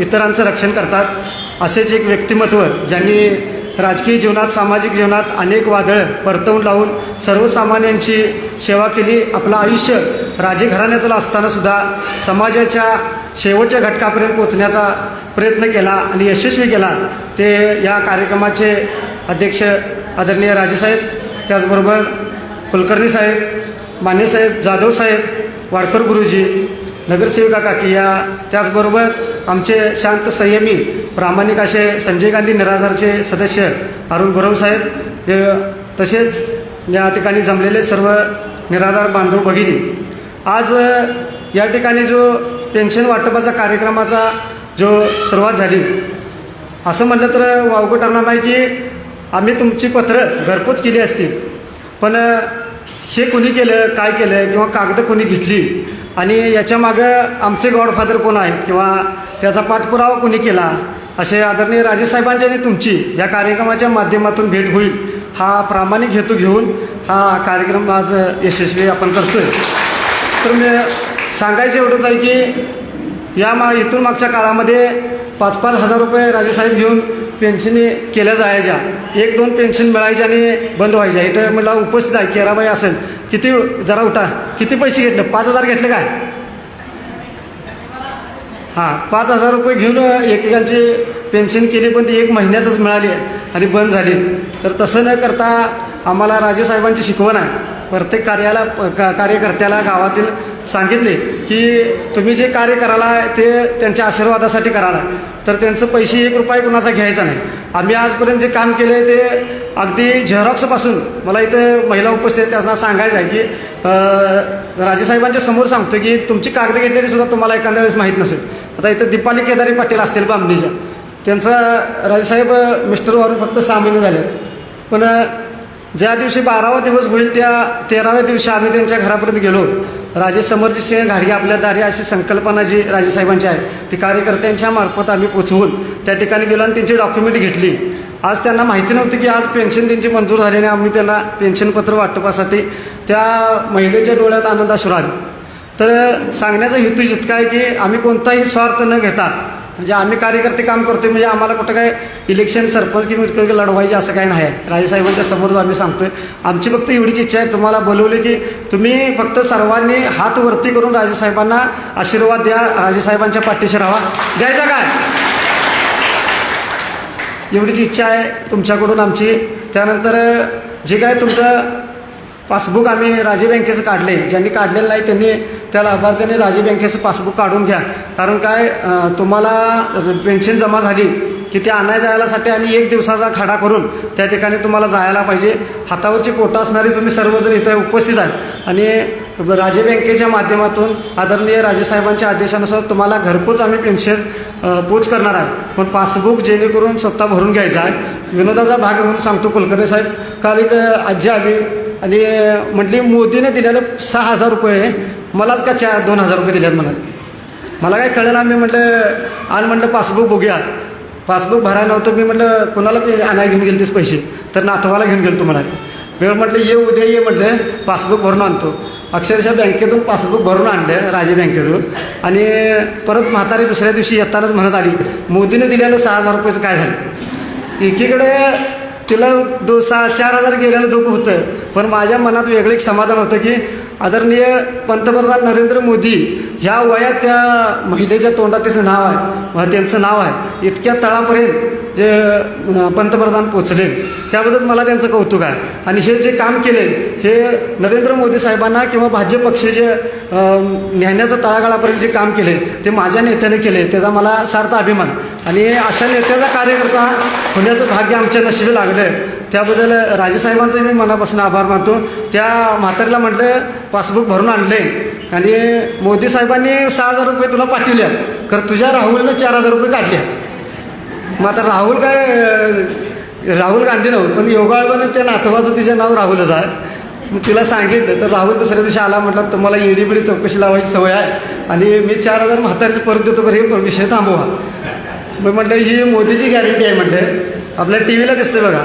इतरांचं रक्षण करतात. असेच एक व्यक्तिमत्व ज्यांनी राजकीय जीवनात सामाजिक जीवनात अनेक वादळं परतवून लावून सर्वसामान्यांची सेवा केली. आपलं आयुष्य राजे घराण्यातलं असतानासुद्धा समाजाच्या शेवटच्या घटकापर्यंत पोचण्याचा प्रयत्न केला आणि यशस्वी केला. ते या कार्यक्रमाचे अध्यक्ष आदरणीय राजेसाहेब त्याचबरोबर कुलकर्णी साहेब मानेसाहेब जाधव साहेब वाडकर गुरुजी नगरसेविका काकी या त्याचबरोबर आमचे शांत संयमी प्रामाणिक असे संजय गांधी निराधारचे सदस्य अरुण गुरव साहेब हे तसेच या ठिकाणी जमलेले सर्व निराधार बांधव भगिनी. आज या ठिकाणी जो पेन्शन वाटपाचा कार्यक्रमाचा जो सुरुवात झाली असं म्हटलं तर वावगं ठरणार नाही की आम्ही तुमची पत्र घरपोच केली असतील. पण हे कोणी केलं काय केलं किंवा कागदं कोणी घेतली आणि याच्यामागं आमचे गॉडफादर कोण आहेत किंवा त्याचा पाठपुरावा कोणी केला? असे आदरणीय राजेसाहेबांची आणि तुमची या कार्यक्रमाच्या माध्यमातून भेट होईल. हा प्रामाणिक हेतू घेऊन हा कार्यक्रम आज यशस्वी आपण करतोय. तर मी सांगायचं एवढंच आहे की या मा इथून मागच्या काळामध्ये पाच पाच हजार रुपये राजेसाहेब घेऊन पेन्शनी केल्या जायच्या. एक दोन पेन्शन मिळायच्या आणि बंद व्हायच्या. इथं मला उपस्थित आहे केराबाई असेल. किती जरा उठा. किती पैसे घेतले? पाच हजार घेतले काय? हां पाच हजार रुपये घेऊन एकेकांची पेन्शन केली पण ती एक महिन्यातच मिळाली आणि बंद झाली. तर तसं न करता आम्हाला राजेसाहेबांची शिकवण आहे. प्रत्येक कार्याला का कार्यकर्त्याला गावातील सांगितले की तुम्ही जे कार्य करायला ते त्यांच्या आशीर्वादासाठी कराला तर त्यांचं पैसे एक रुपये कुणाचा घ्यायचा नाही. आम्ही आजपर्यंत जे काम केलं आहे ते अगदी झेरॉक्सपासून मला इथं महिला उपस्थित त्यांना सांगायचं आहे की राजेसाहेबांच्या समोर सांगतो की तुमची कागद घेतलेली सुद्धा तुम्हाला एखाद्या वेळेस माहीत नसेल. आता इथं दीपाली केदारी पाटील असतील बामणीच्या. त्यांचं राजेसाहेब मिस्टर वारून फक्त सहा महिने झाले. पण ज्या दिवशी बारावा दिवस होईल त्या तेराव्या दिवशी आम्ही त्यांच्या घरापर्यंत गेलो. राजे समरजी सिंह घाडगे आपल्या दारी अशी संकल्पना जी राजेसाहेबांची आहे ती कार्यकर्त्यांच्या मार्फत आम्ही पोचवून त्या ठिकाणी गेलो आणि त्यांची डॉक्युमेंट घेतली. आज त्यांना माहिती नव्हती की आज पेन्शन त्यांची मंजूर झाल्याने आम्ही त्यांना पेन्शनपत्र वाटपासाठी त्या महिलेच्या डोळ्यात आनंद अश्रू आले. तर सांगण्याचा हेतू जितका आहे की आम्ही कोणताही स्वार्थ न घेता म्हणजे आम्ही कार्यकर्ते काम करतोय म्हणजे आम्हाला कुठं काय इलेक्शन सरपंच किंवा इतकं लढवायचे असं काही नाही. आहे राजेसाहेबांच्या समोर आम्ही सांगतोय आमची फक्त एवढीच इच्छा आहे. तुम्हाला बोलवली की तुम्ही फक्त सर्वांनी हात वरती करून राजेसाहेबांना आशीर्वाद द्या राजेसाहेबांच्या पाठीशी राहा. द्यायचा काय? एवढीच इच्छा आहे तुमच्याकडून आमची. त्यानंतर जे काय तुमचं पासबुक आम्ही राजे बँकेचं काढले ज्यांनी काढलेलं नाही त्यांनी त्या लाभार्थ्याने राजे बँकेचं पासबुक काढून घ्या. कारण काय तुम्हाला पेन्शन जमा झाली की ते आणाय जायलासाठी आणि एक दिवसाचा खडा करून त्या ठिकाणी तुम्हाला जायला पाहिजे. हातावरची पोटं असणारी तुम्ही सर्वजण इथं उपस्थित आहात. आणि राजे बँकेच्या माध्यमातून आदरणीय राजेसाहेबांच्या आदेशानुसार तुम्हाला घरपोच आम्ही पेन्शन पोच करणार आहात. पण पासबुक जेणेकरून स्वतः भरून घ्यायचा आहे. विनोदाचा भाग म्हणून सांगतो कुलकर्णी साहेब. काल एक आजी आली आणि म्हटली मोदीने दिलेलं सहा हजार रुपये मलाच का चार दोन हजार रुपये दिल्यात मला मला काय कळलं मी म्हटलं आणि म्हटलं पासबुक बघूया. पासबुक भरायला नव्हतं मी म्हटलं कोणाला आणायला घेऊन गेलतीस पैसे? तर नातवाला घेऊन गेलो तुम्हाला वेळ म्हटलं ये उद्या ये म्हटलं पासबुक भरून आणतो. अक्षरशः बँकेतून पासबुक भरून आणलं राजे बँकेतून. आणि परत म्हातारी दुसऱ्या दिवशी येतानाच म्हणत आली मोदीने दिलेलं सहा हजार रुपयेचं काय झालं? एकीकडे तिला दो सहा चार हजार गेलेलं दुःख होतं. पण माझ्या मनात वेगळं एक समाधान होतं की आदरणीय पंतप्रधान नरेंद्र मोदी ह्या वयात त्या महिलेच्या तोंडात त्याचं नाव आहे. त्यांचं नाव आहे. इतक्या तळापर्यंत जे पंतप्रधान पोचले. त्याबद्दल मला त्यांचं कौतुक आहे. आणि हे जे काम केले हे नरेंद्र मोदी साहेबांना किंवा भाजप पक्ष जे अं, तळागाळापर्यंत जे काम केले ते माझ्या नेत्याने केले. त्याचा मला सार्थ अभिमान. आणि अशा नेत्याचा कार्यकर्ता होण्याचं भाग्य आमच्या नशिबी लागलं त्याबद्दल राजेसाहेबांचे मी मनापासून आभार मानतो. त्या म्हातारीला म्हटलं पासबुक भरून आणले आणि मोदी साहेबांनी सहा हजार रुपये तुला पाठवल्या तर तुझ्या राहुलनं चार हजार रुपये काढले. मग आता राहुल काय राहुल गांधी नव्हतं पण योगायोगानं त्या नातवाचं तिचं नाव राहुलच आहे. मग तिला सांगितलं तर राहुल दुसऱ्या दिवशी आला म्हटलं तुम्हाला ईडीबीडी चौकशी लावायची सवय आहे. आणि मी चार हजार म्हातारीचं परत देतो घरी विषय थांबवा. मग म्हटलं ही मोदीची गॅरंटी आहे म्हटलं. आपल्या टी व्हीला दिसते बघा.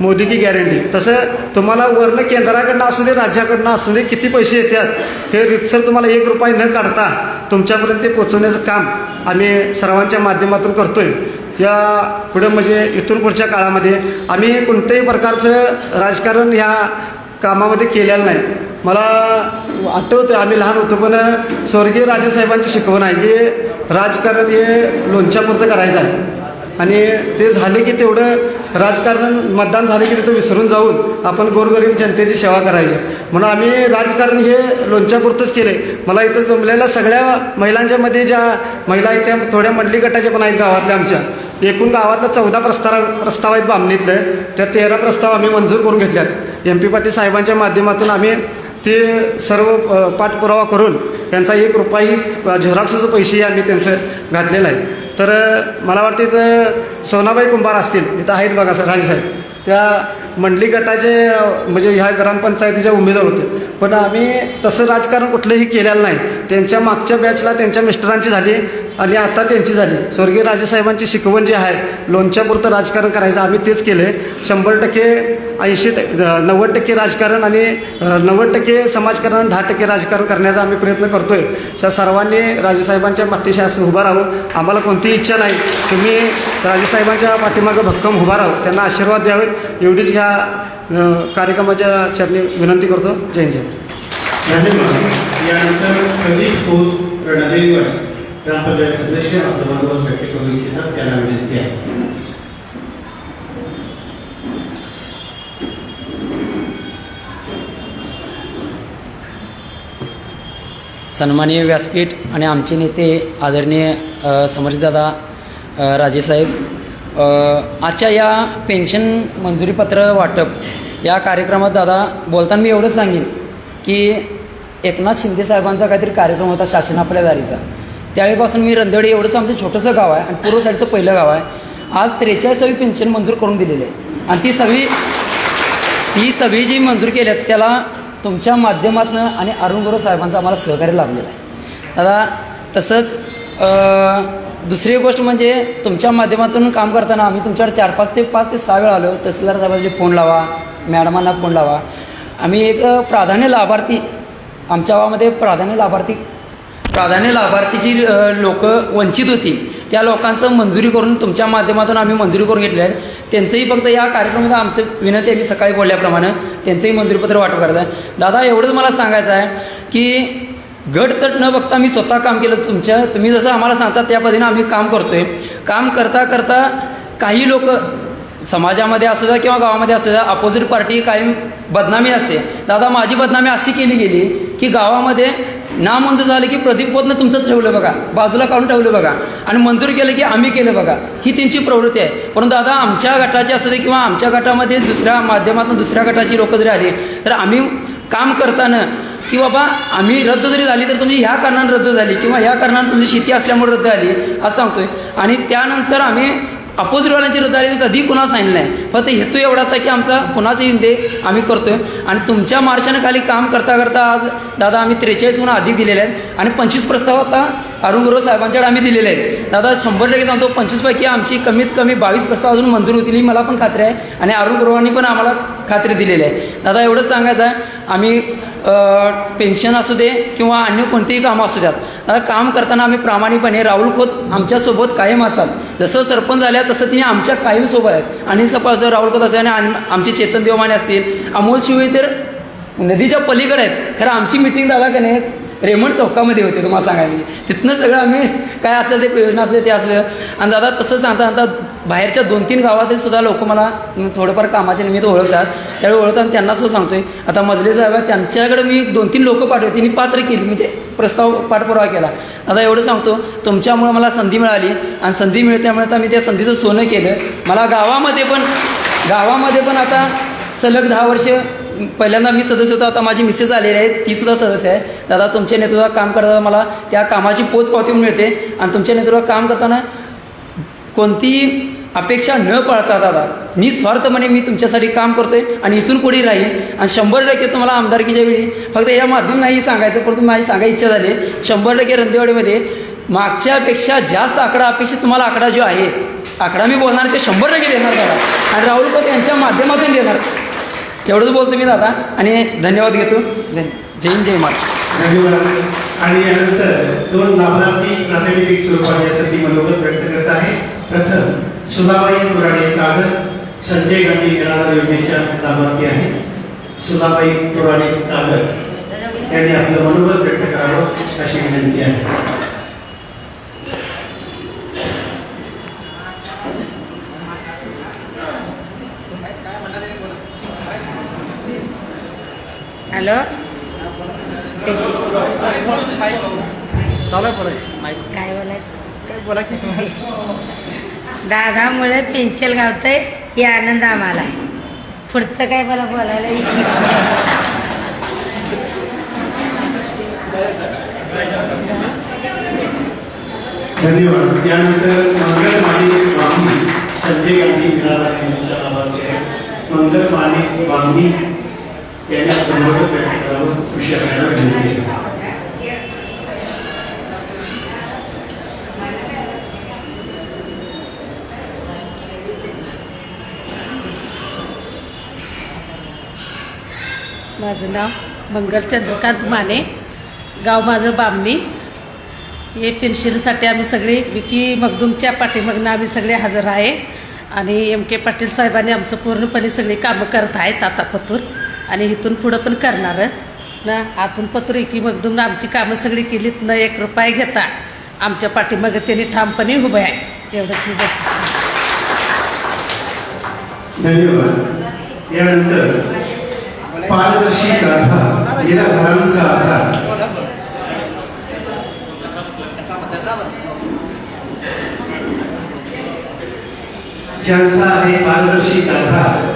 मोदी की गॅरंटी तसं तुम्हाला वरनं केंद्राकडनं असू दे राज्याकडनं असू दे किती पैसे येतात हे रितसर तुम्हाला एक रुपये न काढता तुमच्यापर्यंत ते पोचवण्याचं काम आम्ही सर्वांच्या माध्यमातून करतोय. या पुढे म्हणजे इथून पुढच्या काळामध्ये आम्ही कोणत्याही प्रकारचं राजकारण ह्या कामामध्ये केलेलं नाही. मला आठवतं आम्ही लहान होतो पण स्वर्गीय राजेसाहेबांची शिकवण आहे की राजकारण हे लोणच्यापुरतं करायचं आहे. आणि ते झाले की तेवढं राजकारण मतदान झाले की तिथं विसरून जाऊन आपण गोरगरीब जनतेची सेवा करायची. म्हणून आम्ही राजकारण हे लोणच्यापुरतंच केले मला इथं जमलेल्या सगळ्या महिलांच्या मध्ये ज्या महिला आहेत त्या थोड्या मंडली गटाच्या पण आहेत गावातल्या आमच्या. एकूण गावातला चौदा प्रस्ताव प्रस्ताव आहेत बामणीतले. त्या तेरा प्रस्ताव आम्ही मंजूर करून घेतल्यात. एम पी पाटील साहेबांच्या माध्यमातून आम्ही ते सर्व पाठपुरावा करून त्यांचा एक रुपयाही झेरॉक्सचं पैसेही आम्ही त्यांचं घातलेलं आहे. तर मला वाटते इथं सोनाबाई कुंभार असतील इथं आहेत बघा सर राजेसाहेब त्या मंडली गटाचे म्हणजे ह्या ग्रामपंचायतीच्या उमेदवार होते. पण आम्ही तसं राजकारण कुठलंही केलेलं नाही. त्यांच्या मागच्या बॅचला त्यांच्या मिस्टरांची झाली आणि आता त्यांची झाली. स्वर्गीय राजेसाहेबांची शिकवण जी आहे लोणच्यापुरतं राजकारण करायचं आम्ही तेच केलं. आहे शंभर टक्के ऐंशी टक्के नव्वद टक्के राजकारण आणि नव्वद टक्के समाजकारण आणि दहा टक्के राजकारण करण्याचा आम्ही प्रयत्न करतो आहे त्या सर्वांनी राजेसाहेबांच्या पाठीशी असं उभं राहू. आम्हाला कोणतीही इच्छा नाही. तुम्ही राजेसाहेबांच्या पाठीमागं भक्कम उभा राहू. त्यांना आशीर्वाद द्यावेत. एवढीच ह्या कार्यक्रमाच्या चरणी विनंती करतो. जय जय धन्यवाद. यानंतर प्रदीप खोत रणादेवीवाडी ग्रामपंचायत सदस्य आपलं मनोगत व्यक्त करू इच्छितात त्यांना विनंती आहे. सन्माननीय व्यासपीठ आणि आमचे नेते आदरणीय समर्थदादा राजेसाहेब आजच्या या पेन्शन मंजुरीपत्र वाटप या कार्यक्रमात दादा बोलताना मी एवढंच सांगेन की एकनाथ शिंदे साहेबांचा काहीतरी कार्यक्रम होता शासन आपल्या दारीचा. त्यावेळीपासून मी रंधडी एवढंच आमचं छोटंसं गाव आहे आणि पूर्व साईडचं पहिलं गाव आहे. आज त्रेचाळीसावी पेन्शन मंजूर करून दिलेली आहे. आणि ती सगळी ती सगळी जी मंजूर केली आहेत त्याला तुमच्या माध्यमातून आणि अरुण गोरे साहेबांचं आम्हाला सहकार्य लाभलेलं आहे. दादा तसंच दुसरी गोष्ट म्हणजे तुमच्या माध्यमातून काम करताना आम्ही तुमच्याकडे चार पाच ते पाच ते सहा वेळा आलो. तहसीलदार साहेबांचे फोन लावा मॅडमांना फोन लावा. आम्ही एक प्राधान्य लाभार्थी आमच्या गावामध्ये प्राधान्य लाभार्थी प्राधान्य लाभार्थीची लोक वंचित होती. त्या लोकांचं मंजुरी करून तुमच्या माध्यमातून आम्ही मंजुरी करून घेतली आहे. त्यांचंही फक्त या कार्यक्रमात आमचं विनंती आहे मी सकाळी बोलल्याप्रमाणे त्यांचंही मंजुरीपत्र वाटप करत आहे. दादा एवढंच मला सांगायचं आहे की गट तट न बघता मी स्वतः काम केलं. तुमच्या तुम्ही जसं आम्हाला सांगता त्या पद्धतीनं आम्ही काम करतोय. काम करता करता काही लोक समाजामध्ये असू द्या किंवा गावामध्ये असू द्या अपोजिट पार्टी कायम बदनामी असते. दादा माझी बदनामी अशी केली गेली की गावामध्ये नामंजूर झालं की प्रदीप पोतनं तुमचं ठेवलं बघा बाजूला काढून ठेवलं बघा. आणि मंजूर केलं की आम्ही केलं बघा. ही त्यांची प्रवृत्ती आहे. परंतु दादा आमच्या गटाची असू दे किंवा आमच्या गटामध्ये दुसऱ्या माध्यमातून दुसऱ्या गटाची लोकं जरी आली तर आम्ही काम करताना की बाबा आम्ही रद्द जरी झाली तर तुम्ही ह्या कारणानं रद्द झाली किंवा ह्या कारणानं तुमची शेती असल्यामुळे रद्द झाली असं सांगतोय. आणि त्यानंतर आम्ही अपोजिटवाल्यांची रद्द झाली कधी कुणाला सांगितलं नाही. फक्त हेतू एवढाच आहे की आमचा कुणाचं येऊन दे आम्ही करतोय. आणि तुमच्या मार्शाने खाली काम करता करता आज दादा आम्ही त्रेचाळीसहून अधिक दिलेले आहेत. आणि पंचवीस प्रस्ताव आता अरुण गुरव साहेबांच्याकडे आम्ही दिलेले आहेत. दादा शंभर टक्के सांगतो पंचवीसपैकी आमची कमीत कमी बावीस प्रस्ताव अजून मंजूर होतील ही मला पण खात्री आहे. आणि अरुण गुरुवांनी पण आम्हाला खात्री दिलेली आहे. दादा एवढंच सांगायचं आहे. आम्ही पेन्शन असू दे किंवा अन्य कोणतेही कामं असू द्यात. काम करताना आम्ही प्रामाणिकपणे राहुल खोत आमच्यासोबत कायम असतात. जसं सरपंच झाल्या तसं तिने आमच्या कायम सोबत आहेत. आणि सपास राहुल खोत असेल आणि आमचे चेतन देवमाने असतील. अमोल शिवे तर नदीच्या पलीकडे आहेत. खरं आमची मिटिंग दादा का नाही रेमंड चौकामध्ये होते तुम्हाला सांगायला तिथनं सगळं आम्ही काय असेल ते योजना असले ते असलं. आणि दादा तसं सांगता सांगता बाहेरच्या दोन तीन गावातील सुद्धा लोक मला थोडंफार कामाच्या निमित्त ओळखतात. त्यावेळी ओळखताना त्यांना सुद्धा सांगतोय. आता मजले साहेब त्यांच्याकडे मी दोन तीन लोक पाठवले. तिने पात्र केली म्हणजे प्रस्ताव पाठपुरावा केला. आता एवढं सांगतो तुमच्यामुळं मला संधी मिळाली. आणि संधी मिळत्यामुळे आता मी त्या संधीचं सोनं केलं. मला गावामध्ये पण गावामध्ये पण आता सलग दहा वर्ष पहिल्यांदा मी सदस्य होतो आता माझी मिसेस आलेली आहे ती सुद्धा सदस्य आहे. दादा तुमच्या नेतृत्वात काम करताना मला त्या कामाची पोच पावती मिळते. आणि तुमच्या नेतृत्वात काम करताना कोणतीही अपेक्षा न पाळता दादा निस्वार्थपणे मी तुमच्यासाठी काम करतोय आणि इथून पुढे राहील आणि शंभर टक्के तुम्हाला आमदारकीच्या वेळी फक्त या माध्यम नाही सांगायचं परंतु माझी सांगायची इच्छा झाली. शंभर टक्के रंदेवाडीमध्ये मागच्यापेक्षा जास्त आकडा अपेक्षित तुम्हाला आकडा जो आहे आकडा मी बोलणार ते शंभर टक्के देणार दादा. आणि राहुल पत यांच्या माध्यमातून देणार. एवढंच बोलतो मी दादा. आणि धन्यवाद घेतो. जय हिंद जय महाराष्ट्र धन्यवाद. आणि यानंतर दोन लाभार्थी प्रातिनिधिक स्वरूपात यासाठी मनोगत व्यक्त करत आहे. प्रथम सुलाबाई तुराडे कागद संजय गांधी निराधार योजनेच्या लाभार्थी आहेत. सुलाबाई तुराडे कागद यांनी आपलं मनोगत व्यक्त करावं अशी विनंती आहे. हॅलो काय बोलायचं? दादामुळे पेन्शन गावतंय हे आनंद आम्हाला आहे. पुढचं काय मला बोलायला. धन्यवाद. यानंतर मंगलमाली वांगी संजय गांधी यांनी आपलं मनोगत व्यक्त आपल्याला माझं नाव मंगल चंद्रकांत माने. गाव माझं बामणी. हे पेन्शिलसाठी आम्ही सगळे विकी मगदूमच्या पाठीमागनं आम्ही सगळे हजर आहे. आणि एम के पाटील साहेबांनी आमचं पूर्णपणे सगळी कामं करत आहेत आता पतूर आणि इथून पुढं पण करणार ना आतून पतूर एकी मगदूमनं आमची कामं सगळी केलीत. न एक रुपये घेता आमच्या पाठीमागं त्यांनी ठामपणे उभे आहे एवढंच मी बोलते. धन्यवाद. यानंतर पारदर्शी गाथा निराधारांचा आधार. ज्यांचा आहे पारदर्शी गाथा